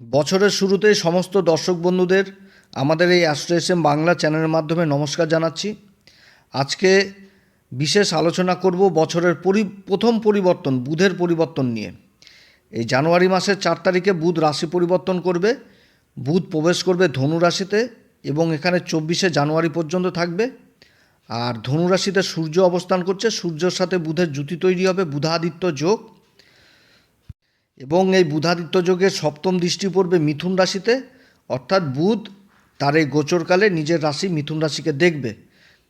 বছরের শুরুতেই সমস্ত দর্শক বন্ধুদের আমাদের এই অ্যাস্ট্রেসএম বাংলা চ্যানেলের মাধ্যমে নমস্কার জানাচ্ছি। আজকে বিশেষ আলোচনা করব বছরের পরি, প্রথম পরিবর্তন, বুধের পরিবর্তন নিয়ে। এই জানুয়ারি মাসের চার তারিখে বুধ রাশি পরিবর্তন করবে, বুধ প্রবেশ করবে ধনু রাশিতে এবং এখানে চব্বিশে জানুয়ারি পর্যন্ত থাকবে। আর ধনু রাশিতে সূর্য অবস্থান করছে, সূর্যের সাথে বুধের জুতি তৈরি হবে, বুধাদিত্য যোগ। এবং এই বুধাদিত্য যোগের সপ্তম দৃষ্টি পড়বে মিথুন রাশিতে, অর্থাৎ বুধ তার এই গোচরকালে নিজের রাশি মিথুন রাশিকে দেখবে।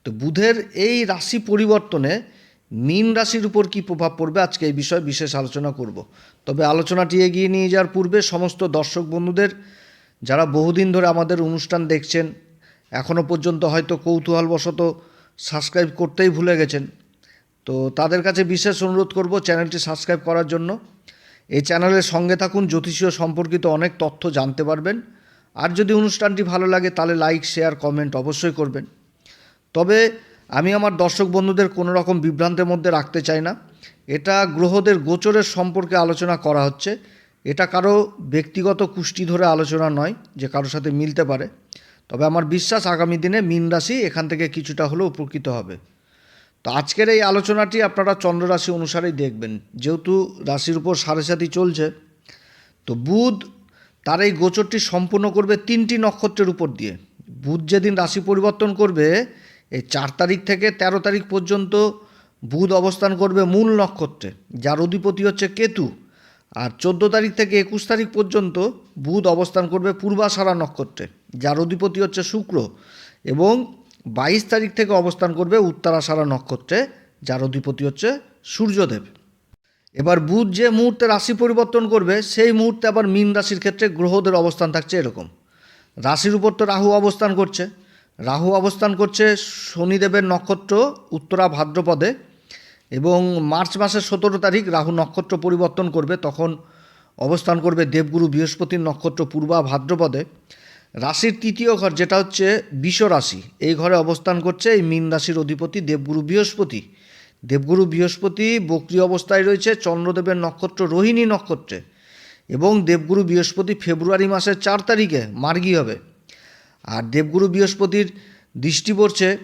তো বুধের এই রাশি পরিবর্তনে মীন রাশির উপর কী প্রভাব পড়বে আজকে এই বিষয়ে বিশেষ আলোচনা করব। তবে আলোচনাটি এগিয়ে নিয়ে যাওয়ার পূর্বে সমস্ত দর্শক বন্ধুদের, যারা বহুদিন ধরে আমাদের অনুষ্ঠান দেখছেন এখনও পর্যন্ত হয়তো কৌতূহলবশত সাবস্ক্রাইব করতেই ভুলে গেছেন, তো তাদের কাছে বিশেষ অনুরোধ করব চ্যানেলটি সাবস্ক্রাইব করার জন্য। এই চ্যানেলের সঙ্গে থাকুন, জ্যোতিষীয় সম্পর্কিত অনেক তথ্য জানতে পারবেন। আর যদি অনুষ্ঠানটি ভালো লাগে, তাহলে লাইক, শেয়ার, কমেন্ট অবশ্যই করবেন। তবে আমি আমার দর্শক বন্ধুদের কোনো রকম বিভ্রান্তের মধ্যে রাখতে চাই না। এটা গ্রহদের গোচরের সম্পর্কে আলোচনা করা হচ্ছে। এটা কারও ব্যক্তিগত কুষ্টি ধরে আলোচনা নয় যে কারোর সাথে মিলতে পারে। তবে আমার বিশ্বাস আগামী দিনে মীন রাশি এখান থেকে কিছুটা হলেও উপকৃত হবে। তো আজকের এই আলোচনাটি আপনারা চন্দ্র রাশি অনুসারেই দেখবেন। যেহেতু রাশির উপর সাড়ে সাথী চলছে, তো বুধ তার এই গোচরটি সম্পূর্ণ করবে তিনটি নক্ষত্রের উপর দিয়ে। বুধ যেদিন রাশি পরিবর্তন করবে, এই চার তারিখ থেকে ১৩ তারিখ পর্যন্ত বুধ অবস্থান করবে মূল নক্ষত্রে। যার অধিপতি হচ্ছে কেতু, আর চোদ্দ তারিখ থেকে একুশ তারিখ পর্যন্ত বুধ অবস্থান করবে পূর্বাষাঢ়া নক্ষত্রে। যার অধিপতি হচ্ছে শুক্র এবং বাইশ তারিখ থেকে অবস্থান করবে উত্তরাষাঢ়া নক্ষত্রে, যার অধিপতি হচ্ছে সূর্যদেব। এবার বুধ যে মুহূর্তে রাশি পরিবর্তন করবে, সেই মুহূর্তে আবার মীন রাশির ক্ষেত্রে গ্রহদের অবস্থান থাকছে এরকম। রাশির উপর তো রাহু অবস্থান করছে। রাহু অবস্থান করছে শনিদেবের নক্ষত্র উত্তরা ভাদ্রপদে এবং মার্চ মাসের সতেরো তারিখ রাহু নক্ষত্র পরিবর্তন করবে, তখন অবস্থান করবে দেবগুরু বৃহস্পতির নক্ষত্র পূর্বা ভাদ্রপদে। রাশির তৃতীয় ঘর, যেটা হচ্ছে বিষ রাশি, এই ঘরে অবস্থান করছে এই মীন রাশির অধিপতি দেবগুরু বৃহস্পতি। দেবগুরু বৃহস্পতি বক্রি অবস্থায় রয়েছে, চন্দ্রদেবের নক্ষত্র রোহিণী নক্ষত্রে এবং দেবগুরু বৃহস্পতি ফেব্রুয়ারি মাসের চার তারিখে মার্গী হবে। আর দেবগুরু বৃহস্পতির দৃষ্টি পড়ছে,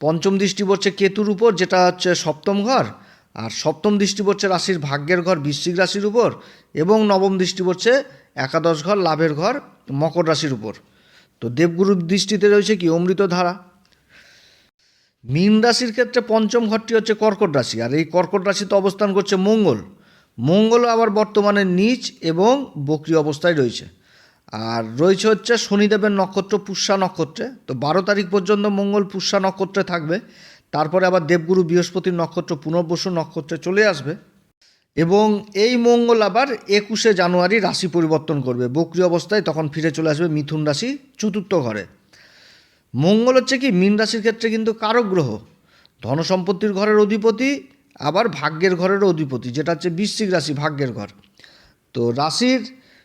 পঞ্চম দৃষ্টি পড়ছে কেতুর উপর, যেটা হচ্ছে সপ্তম ঘর। আর সপ্তম দৃষ্টি পড়ছে রাশির ভাগ্যের ঘর বৃশ্চিক রাশির উপর এবং নবম দৃষ্টি পড়ছে একাদশ ঘর, লাভের ঘর, মকর রাশির উপর। তো দেবগুরুর দৃষ্টিতে রয়েছে কি? অমৃত ধারা। মীন রাশির ক্ষেত্রে পঞ্চম ঘরটি হচ্ছে কর্কট রাশি, আর এই কর্কট রাশিতে অবস্থান করছে মঙ্গল। মঙ্গলও আবার বর্তমানে নিচ এবং বক্রি অবস্থায় রয়েছে। আর রয়েছে হচ্ছে শনিদেবের নক্ষত্র পুষ্যা নক্ষত্রে। তো বারো তারিখ পর্যন্ত মঙ্গল পুষ্যা নক্ষত্রে থাকবে। তারপরে আবার দেবগুরু বৃহস্পতির নক্ষত্র, পুনর্বসু নক্ষত্রে চলে আসবে এবং এই মঙ্গল আবার একুশে জানুয়ারি রাশি পরিবর্তন করবে। বক্রি অবস্থায় তখন ফিরে চলে আসবে মিথুন রাশি চতুর্থ ঘরে। মঙ্গল হচ্ছে কি, মীন রাশির ক্ষেত্রে কিন্তু কারক গ্রহ। ধনসম্পত্তির ঘরের অধিপতি, আবার ভাগ্যের ঘরের অধিপতি, যেটা হচ্ছে বৃশ্চিক রাশি, ভাগ্যের ঘর। তো রাশির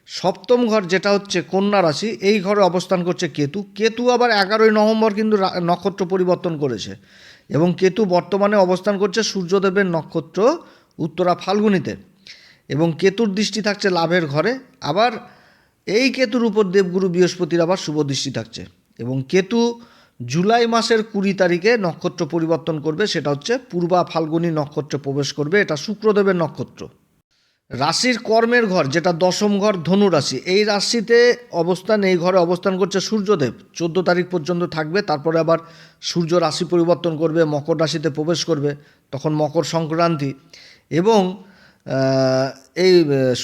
সপ্তম ঘর যেটা হচ্ছে কন্যা রাশি, এই ঘরে অবস্থান করছে কেতু। কেতু আবার এগারোই নভেম্বর কিন্তু নক্ষত্র পরিবর্তন করেছে। এবং কেতু বর্তমানে অবস্থান করছে সূর্যদেবের নক্ষত্র উত্তরা ফাল্গুনিতে। এবং কেতুর দৃষ্টি থাকছে লাভের ঘরে। আবার এই কেতুর উপর দেবগুরু বৃহস্পতির আবার শুভ দৃষ্টি থাকছে। এবং কেতু জুলাই মাসের কুড়ি তারিখে নক্ষত্র পরিবর্তন করবে, সেটা হচ্ছে পূর্বা ফাল্গুনী নক্ষত্রে প্রবেশ করবে, এটা শুক্রদেবের নক্ষত্র। রাশির কর্মের ঘর, যেটা দশম ঘর ধনু রাশি, এই রাশিতে অবস্থান, এই ঘরে অবস্থান করছে সূর্যদেব। চোদ্দ তারিখ পর্যন্ত থাকবে, তারপরে আবার সূর্য রাশি পরিবর্তন করবে, মকর রাশিতে প্রবেশ করবে, তখন মকর সংক্রান্তি এবং এই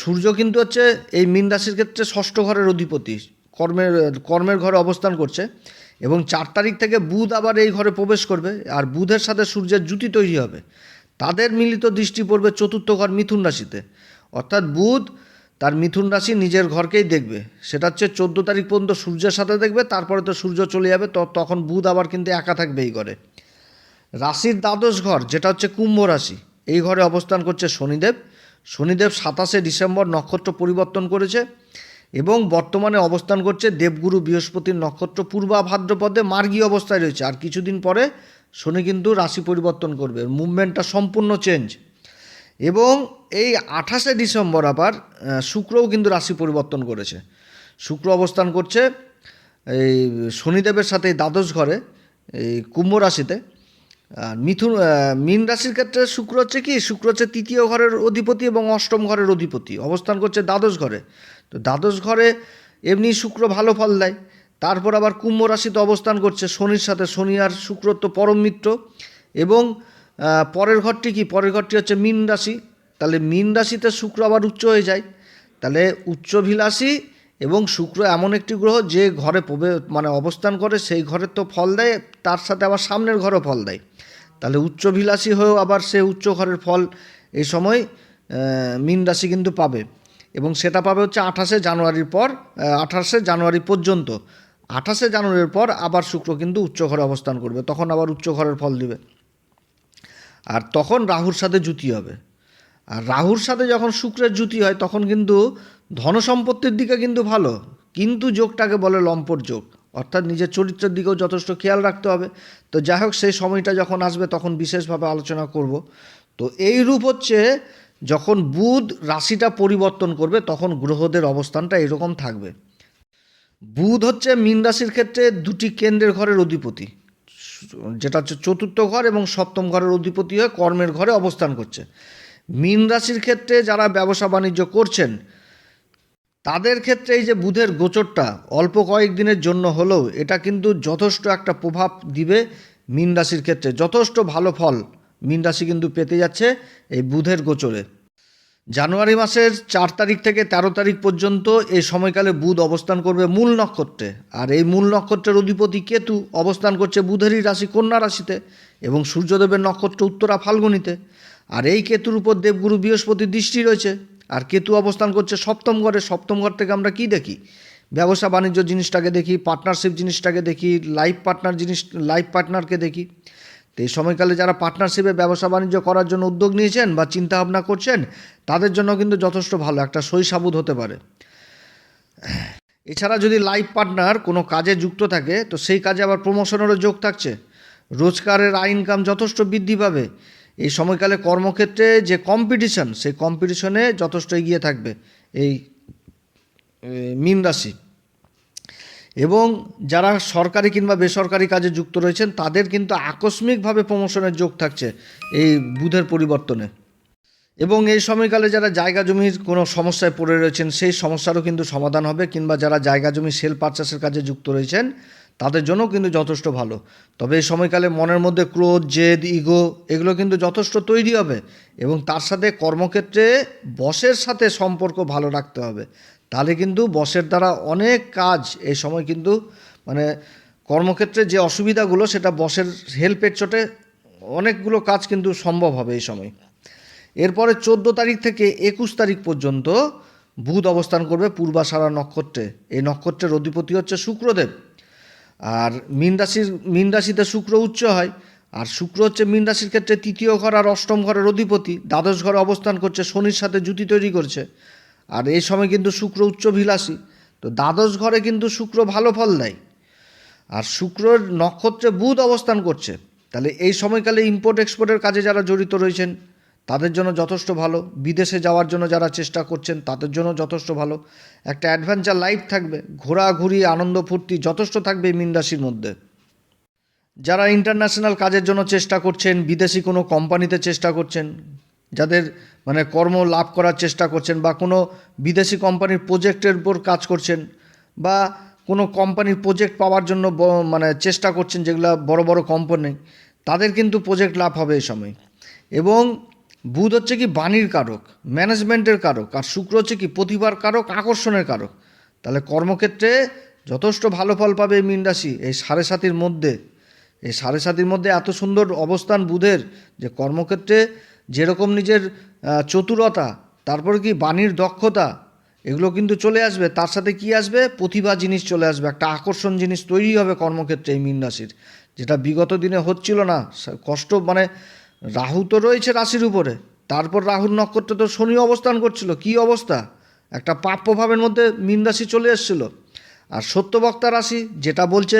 সূর্য কিন্তু হচ্ছে এই মীন রাশির ক্ষেত্রে ষষ্ঠ ঘরের অধিপতি, কর্মের কর্মের ঘরে অবস্থান করছে এবং চার তারিখ থেকে বুধ আবার এই ঘরে প্রবেশ করবে, আর বুধের সাথে সূর্যের জুতি তৈরি হবে। তাদের মিলিত দৃষ্টি পড়বে চতুর্থ ঘর মিথুন রাশিতে। অর্থাৎ বুধ তার মিথুন রাশি নিজের ঘরকেই দেখবে। সেটা হচ্ছে চোদ্দ তারিখ পর্যন্ত সূর্যের সাথে দেখবে, তারপরে তো সূর্য চলে যাবে, তো তখন বুধ আবার কিন্তু একা থাকবে এই ঘরে। রাশির দ্বাদশ ঘর, যেটা হচ্ছে কুম্ভ রাশি, এই ঘরে অবস্থান করছে শনিদেব। শনিদেব সাতাশে ডিসেম্বর নক্ষত্র পরিবর্তন করেছে এবং বর্তমানে অবস্থান করছে দেবগুরু বৃহস্পতির নক্ষত্র পূর্বা ভাদ্রপদে মার্গী অবস্থায় রয়েছে। আর কিছুদিন পরে শনি কিন্তু রাশি পরিবর্তন করবে। মুভমেন্টটা সম্পূর্ণ চেঞ্জ এবং এই আঠাশে ডিসেম্বর আবার শুক্রও কিন্তু রাশি পরিবর্তন করেছে। শুক্র অবস্থান করছে এই শনিদেবের সাথে দ্বাদশ ঘরে, এই কুম্ভ রাশিতে। আর মিথুন মীন রাশির ক্ষেত্রে শুক্র হচ্ছে কি? শুক্র হচ্ছে তৃতীয় ঘরের অধিপতি এবং অষ্টম ঘরের অধিপতি। অবস্থান করছে দ্বাদশ ঘরে। তো দ্বাদশ ঘরে এমনি শুক্র ভালো ফল দেয়। তারপর আবার কুম্ভ রাশিতে অবস্থান করছে শনির সাথে। শনি আর শুক্র তো পরম মিত্র এবং পরের ঘরটি কি? পরের ঘরটি হচ্ছে মীন রাশি। তাহলে মীন রাশিতে শুক্র আবার উচ্চ হয়ে যায়। তাহলে উচ্চভিলাষী এবং শুক্র এমন একটি গ্রহ যে ঘরে প্রবে মানে অবস্থান করে, সেই ঘরের তো ফল দেয়, তার সাথে আবার সামনের ঘরও ফল দেয়। তাহলে উচ্চভিলাষী হয়েও আবার সে উচ্চ ঘরের ফল এই সময় মীন রাশি কিন্তু পাবে। এবং সেটা পাবে হচ্ছে আঠাশে জানুয়ারির পর আঠাশে জানুয়ারি পর্যন্ত। আঠাশে জানুয়ারির পর আবার শুক্র কিন্তু উচ্চ ঘরে অবস্থান করবে, তখন আবার উচ্চ ঘরের ফল দিবে। আর তখন রাহুর সাথে জুতি হবে। আর রাহুর সাথে যখন শুক্রের জুতি হয়, তখন কিন্তু ধনসম্পত্তির দিকে কিন্তু ভালো। কিন্তু যোগটাকে বলে লম্পট যোগ। অর্থাৎ নিজের চরিত্রের দিকেও যথেষ্ট খেয়াল রাখতে হবে। তো যাই হোক, সেই সময়টা যখন আসবে, তখন বিশেষভাবে আলোচনা করব। তো এই রূপ হচ্ছে, যখন বুধ রাশিটা পরিবর্তন করবে, তখন গ্রহদের অবস্থানটা এরকম থাকবে। বুধ হচ্ছে মীন রাশির ক্ষেত্রে দুটি কেন্দ্রের ঘরের অধিপতি। যেটা হচ্ছে চতুর্থ ঘর এবং সপ্তম ঘরের অধিপতি হয়ে কর্মের ঘরে অবস্থান করছে। মীন রাশির ক্ষেত্রে যারা ব্যবসা বাণিজ্য করছেন, তাদের ক্ষেত্রে এই যে বুধের গোচরটা অল্প কয়েক দিনের জন্য হলেও এটা কিন্তু যথেষ্ট একটা প্রভাব দিবে মীন রাশির ক্ষেত্রে। যথেষ্ট ভালো ফল মীন রাশি কিন্তু পেতে যাচ্ছে এই বুধের গোচরে। জানুয়ারি মাসের চার তারিখ থেকে তেরো তারিখ পর্যন্ত এই সময়কালে বুধ অবস্থান করবে মূল নক্ষত্রে। আর এই মূল নক্ষত্রের অধিপতি কেতু অবস্থান করছে বুধেরই রাশি, কন্যা রাশিতে এবং সূর্যদেবের নক্ষত্র উত্তরা ফাল্গুনিতে। আর এই কেতুর উপর দেবগুরু বৃহস্পতির দৃষ্টি রয়েছে। আর কেতু অবস্থান করছে সপ্তম ঘরে। সপ্তম ঘর থেকে আমরা কি দেখি? ব্যবসা, বাণিজ্য জিনিসটাকে দেখি পার্টনারশিপ জিনিসটাকে দেখি লাইফ পার্টনার জিনিস লাইফ পার্টনারকে দেখি। তো এই সময়কালে যারা পার্টনারশিপে ব্যবসা বাণিজ্য করার জন্য উদ্যোগ নিয়েছেন বা চিন্তা ভাবনা করছেন, তাদের জন্য কিন্তু যথেষ্ট ভালো, একটা সই সইসাবুদ হতে পারে। এছাড়া যদি লাইফ পার্টনার কোনো কাজে যুক্ত থাকে, তো সেই কাজে আবার প্রমোশনেরও যোগ থাকছে। রোজগারের আয় ইনকাম যথেষ্ট বৃদ্ধি পাবে। এই সময়কালে কর্মক্ষেত্রে যে কম্পিটিশন সেই কম্পিটিশনে যথেষ্ট এগিয়ে থাকবে এই মীন রাশি। এবং যারা সরকারি কিংবা বেসরকারি কাজে যুক্ত রয়েছেন, তাদের কিন্তু আকস্মিকভাবে প্রমোশনের যোগ থাকছে এই বুধের পরিবর্তনে। এবং এই সময়কালে যারা জায়গা জমির কোনো সমস্যায় পড়ে রয়েছেন, সেই সমস্যারও কিন্তু সমাধান হবে, কিংবা যারা জায়গা জমি সেল পারচাসের কাজে যুক্ত রয়েছেন, তাদের জন্য কিন্তু যথেষ্ট ভালো। তবে এই সময়কালে মনের মধ্যে ক্রোধ, জেদ, ইগো, এগুলো কিন্তু যথেষ্ট তৈরি হবে এবং তার সাথে কর্মক্ষেত্রে বসের সাথে সম্পর্ক ভালো রাখতে হবে। তাহলে কিন্তু বসের দ্বারা অনেক কাজ এই সময় কিন্তু মানে কর্মক্ষেত্রে যে অসুবিধাগুলো, সেটা বসের হেল্পের চোটে অনেকগুলো কাজ কিন্তু সম্ভব হবে এই সময়। এরপরে চোদ্দ তারিখ থেকে একুশ তারিখ পর্যন্ত বুধ অবস্থান করবে পূর্বাষাঢ়া নক্ষত্রে। এই নক্ষত্রের অধিপতি হচ্ছে শুক্রদেব। আর মীন রাশির, মীন রাশিতে শুক্র উচ্চ হয়। আর শুক্র হচ্ছে মীন রাশির ক্ষেত্রে তৃতীয় ঘর আর অষ্টম ঘরের অধিপতি। দ্বাদশ ঘরে অবস্থান করছে, শনির সাথে জুতি তৈরি করছে। আর এই সময় কিন্তু শুক্র উচ্চভিলাষী। তো দ্বাদশ ঘরে কিন্তু শুক্র ভালো ফল দেয়। আর শুক্রর নক্ষত্রে বুধ অবস্থান করছে। তাহলে এই সময়কালে ইম্পোর্ট এক্সপোর্টের কাজে যারা জড়িত রয়েছেন, তাদের জন্য যথেষ্ট ভালো। বিদেশে যাওয়ার জন্য যারা চেষ্টা করছেন, তাদের জন্য যথেষ্ট ভালো। একটা অ্যাডভেঞ্চার লাইফ থাকবে, ঘোরাঘুরি, আনন্দ, ফুর্তি যথেষ্ট থাকবে এই মীন রাশির মধ্যে। যারা ইন্টারন্যাশনাল কাজের জন্য চেষ্টা করছেন, বিদেশি কোনো কোম্পানিতে চেষ্টা করছেন যাদের মানে কর্ম লাভ করার চেষ্টা করছেন বা কোনো বিদেশি কোম্পানির প্রোজেক্টের উপর কাজ করছেন বা কোনো কোম্পানির প্রোজেক্ট পাওয়ার জন্য মানে চেষ্টা করছেন যেগুলো বড় বড় কোম্পানি, তাদের কিন্তু প্রোজেক্ট লাভ হবে এই সময়। এবং বুধ হচ্ছে কি বাণীর কারক, ম্যানেজমেন্টের কারক, আর শুক্র হচ্ছে কি প্রতিভার কারক, আকর্ষণের কারক। তাহলে কর্মক্ষেত্রে যথেষ্ট ভালো ফল পাবে এই মীন রাশি, এই সাড়ে সাতির মধ্যে। এই সাড়ে সাতির মধ্যে এত সুন্দর অবস্থান বুধের যে কর্মক্ষেত্রে যেরকম নিজের চতুরতা, তারপরে কি বাণীর দক্ষতা, এগুলো কিন্তু চলে আসবে। তার সাথে কি আসবে? প্রতিভা জিনিস চলে আসবে। একটা আকর্ষণ জিনিস তৈরি হবে কর্মক্ষেত্রে এই মীন রাশির। যেটা বিগত দিনে হচ্ছিল না। কষ্ট মানে রাহু তো রয়েছে রাশির উপরে। তারপর রাহুর নক্ষত্রে তো শনি অবস্থান করছিল। কি অবস্থা? একটা পাপ প্রভাবের মধ্যে মীন রাশি চলে এসেছিল। আর সত্যবক্তা রাশি যেটা বলছে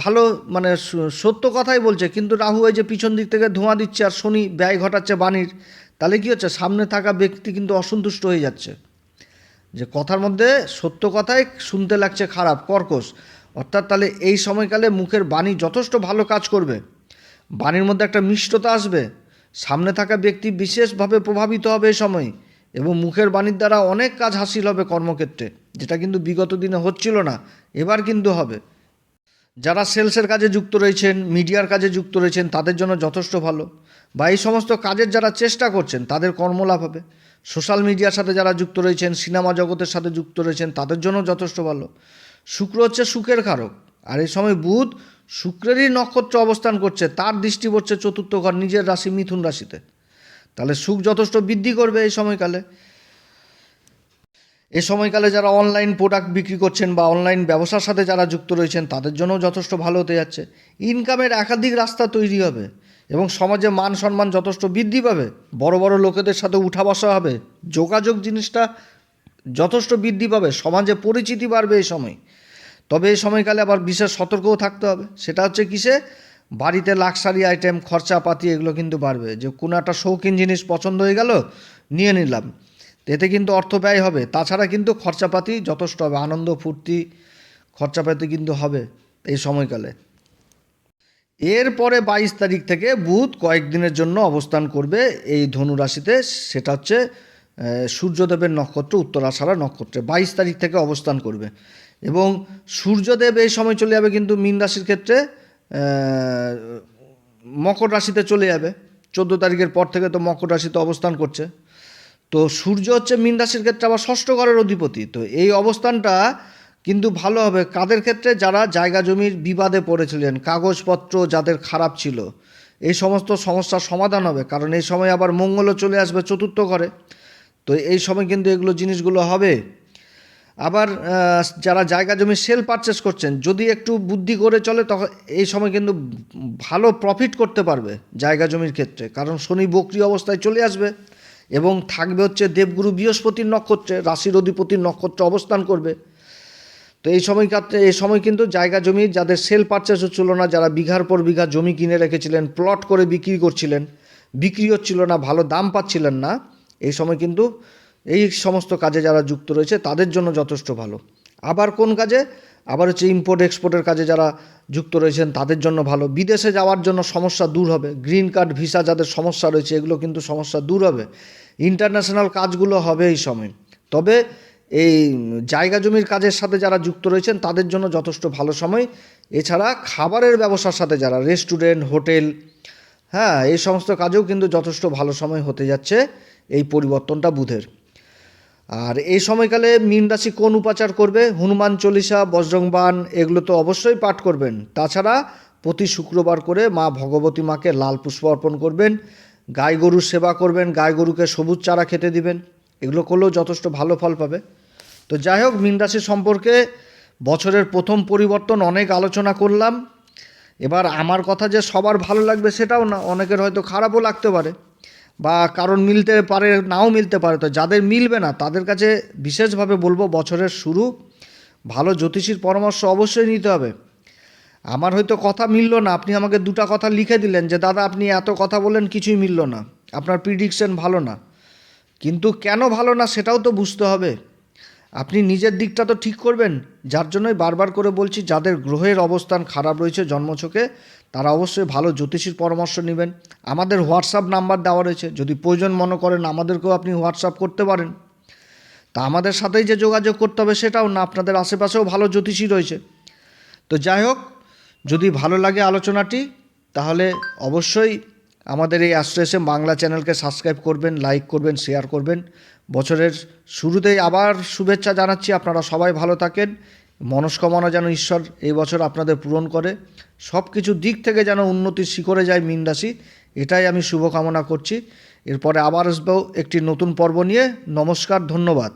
ভালো মানে সত্য কথাই বলছে, কিন্তু রাহু এই যে পিছন দিক থেকে ধোঁয়া দিচ্ছে আর শনি ব্যয় ঘটাচ্ছে বাণীর, তাহলে কি হচ্ছে? সামনে থাকা ব্যক্তি কিন্তু অসন্তুষ্ট হয়ে যাচ্ছে। যে কথার মধ্যে সত্য কথাই শুনতে লাগছে খারাপ, কর্কশ। অর্থাৎ তাহলে এই সময়কালে মুখের বাণী যথেষ্ট ভালো কাজ করবে। বাণীর মধ্যে একটা মিষ্টতা আসবে। সামনে থাকা ব্যক্তি বিশেষভাবে প্রভাবিত হবে এই সময়, এবং মুখের বাণীর দ্বারা অনেক কাজ হাসিল হবে কর্মক্ষেত্রে, যেটা কিন্তু বিগত দিনে হচ্ছিল না, এবার কিন্তু হবে। যারা সেলসের কাজে যুক্ত রয়েছেন, মিডিয়ার কাজে যুক্ত রয়েছেন, তাদের জন্য যথেষ্ট ভালো। বা এই সমস্ত কাজের যারা চেষ্টা করছেন, তাদের কর্মলাভ হবে। সোশ্যাল মিডিয়ার সাথে যারা যুক্ত রয়েছেন, সিনেমা জগতের সাথে যুক্ত রয়েছেন, তাদের জন্য যথেষ্ট ভালো। শুক্র হচ্ছে সুখের কারক। আর এই সময় বুধ শুক্রেরই নক্ষত্র অবস্থান করছে, তার দৃষ্টি পড়ছে চতুর্থ ঘর, নিজের রাশি, মিথুন রাশিতে। তাহলে সুখ যথেষ্ট বৃদ্ধি করবে এই সময়কালে। এ সময়কালে যারা অনলাইন প্রোডাক্ট বিক্রি করছেন বা অনলাইন ব্যবসার সাথে যারা যুক্ত রয়েছেন, তাদের জন্য যথেষ্ট ভালো হতে যাচ্ছে। ইনকামের একাধিক রাস্তা তৈরি হবে এবং সমাজে মান সম্মান যথেষ্ট বৃদ্ধি পাবে। বড় বড় লোকেদের সাথে উঠা বসা হবে। যোগাযোগ জিনিসটা যথেষ্ট বৃদ্ধি পাবে। সমাজে পরিচিতি বাড়বে এই সময়। তবে এই সময়কালে আবার বিশেষ সতর্কও থাকতে হবে। সেটা হচ্ছে কিসে? বাড়িতে লাক্সারি আইটেম খরচাপাতি এগুলো কিন্তু বাড়বে। যে কোনো একটা শৌখিন জিনিস পছন্দ হয়ে গেল, নিয়ে নিলাম। এতে কিন্তু অর্থ ব্যয় হবে। তাছাড়া কিন্তু খরচাপাতি যথেষ্ট হবে, আনন্দ, ফুর্তি খরচাপাতি কিন্তু হবে এই সময়কালে। এরপরে বাইশ তারিখ থেকে বুধ কয়েকদিনের জন্য অবস্থান করবে এই ধনু রাশিতে, সেটা হচ্ছে সূর্যদেবের নক্ষত্র উত্তরাষাঢ়া নক্ষত্রে। বাইশ তারিখ থেকে অবস্থান করবে। এবং সূর্যদেব এই সময় চলে যাবে কিন্তু মীন রাশির ক্ষেত্রে মকর রাশিতে চলে যাবে। চোদ্দ তারিখের পর থেকে তো মকর রাশিতে অবস্থান করছে। তো সূর্য হচ্ছে মীন রাশির ক্ষেত্রে আবার ষষ্ঠ ঘরের অধিপতি। তো এই অবস্থানটা কিন্তু ভালো হবে। কাদের ক্ষেত্রে? যারা জায়গা জমির বিবাদে পড়েছিলেন, কাগজপত্র যাদের খারাপ ছিল, এই সমস্ত সমস্যার সমাধান হবে। কারণ এই সময় আবার মঙ্গলও চলে আসবে চতুর্থ ঘরে। তো এই সময় কিন্তু এগুলো জিনিসগুলো হবে। আবার যারা জায়গা জমি সেল পারচেস করছেন, যদি একটু বুদ্ধি করে চলে, তখন এই সময় কিন্তু ভালো প্রফিট করতে পারবে জায়গা জমির ক্ষেত্রে। কারণ শনি বকরি অবস্থায় চলে আসবে। এবং থাকবে হচ্ছে দেবগুরু বৃহস্পতির নক্ষত্রে, রাশির অধিপতির নক্ষত্রে অবস্থান করবে। তো এই সময় এই সময় কিন্তু জায়গা জমি, যাদের সেল পারচেস হচ্ছিল না, যারা বিঘার পর বিঘা জমি কিনে রেখেছিলেন প্লট করে বিক্রি করছিলেন, বিক্রি হচ্ছিল না, ভালো দাম পাচ্ছিলেন না, এই সময় কিন্তু এই সমস্ত কাজে যারা যুক্ত রয়েছে, তাদের জন্য যথেষ্ট ভালো। আবার কোন কাজে? আবার হচ্ছে ইম্পোর্ট এক্সপোর্টের কাজে যারা যুক্ত রয়েছেন, তাদের জন্য ভালো। বিদেশে যাওয়ার জন্য সমস্যা দূর হবে। গ্রিন কার্ড ভিসা যাদের সমস্যা রয়েছে, এগুলো কিন্তু সমস্যা দূর হবে। ইন্টারন্যাশনাল কাজগুলো হবে এই সময়। তবে এই জায়গা জমির কাজের সাথে যারা যুক্ত রয়েছেন, তাদের জন্য যথেষ্ট ভালো সময়। এছাড়া খাবারের ব্যবসার সাথে যারা রেস্টুরেন্ট হোটেল হ্যাঁ এই সমস্ত কাজেও কিন্তু যথেষ্ট ভালো সময় হতে যাচ্ছে এই পরিবর্তনটা বুধের। আর এই সময়কালে মীন রাশি কোন উপাচার করবে? হনুমান চল্লিশা বজ্রংবান এগুলো তো অবশ্যই পাঠ করবেন। তাছাড়া প্রতি শুক্রবার করে মা ভগবতী মাকে লাল পুষ্প অর্পণ করবেন। গাই গরুর সেবা করবেন, গাই গরুকে সবুজ চারা খেতে দিবেন। এগুলো করলেও যথেষ্ট ভালো ফল পাবে। তো যাই হোক, মীন রাশি সম্পর্কে বছরের প্রথম পরিবর্তন অনেক আলোচনা করলাম। এবার আমার কথা যে সবার ভালো লাগবে সেটাও না, অনেকের হয়তো খারাপও লাগতে পারে। বা কারণ মিলতে পারে, নাও মিলতে পারে, তো যাদের মিলবে না, তাদের কাছে বিশেষভাবে বলব বছরের শুরু। ভালো জ্যোতিষীর পরামর্শ অবশ্যই নিতে হবে। আমার হয়তো কথা মিলল না, আপনি আমাকে দুটা কথা লিখে দিলেন যে, দাদা, আপনি এত কথা বললেন, কিছুই মিলল না। আপনার প্রিডিকশন ভালো না। কিন্তু কেন ভালো না সেটাও তো বুঝতে হবে। আপনি নিজের দিকটা তো ঠিক করবেন। যার জন্যই বারবার করে বলছি, যাদের গ্রহের অবস্থান খারাপ রয়েছে জন্মছকে তারা অবশ্যই ভালো জ্যোতিষীর পরামর্শ নেবেন। আমাদের হোয়াটসঅ্যাপ নাম্বার দেওয়া রয়েছে। যদি প্রয়োজন মনে করেন আমাদেরকেও আপনি হোয়াটসঅ্যাপ করতে পারেন। তা আমাদের সাথেই যে যোগাযোগ করতে হবে সেটাও না, আপনাদের আশেপাশেও ভালো জ্যোতিষী রয়েছে। তো যাই হোক, যদি ভালো লাগে আলোচনাটি, তাহলে অবশ্যই আমাদের এই অ্যাস্ট্রেসে বাংলা চ্যানেলকে সাবস্ক্রাইব করবেন, লাইক করবেন, শেয়ার করবেন। বছরের শুরুতেই আবার শুভেচ্ছা জানাচ্ছি। আপনারা সবাই ভালো থাকেন। মনস্কামনা যেন ঈশ্বর এই বছর আপনাদের পূরণ করে। সব কিছু দিক থেকে যেন উন্নতির শিখরে যায় মীন রাশি এটাই আমি শুভকামনা করছি। এরপরে আবার আসব একটি নতুন পর্ব নিয়ে। নমস্কার, ধন্যবাদ।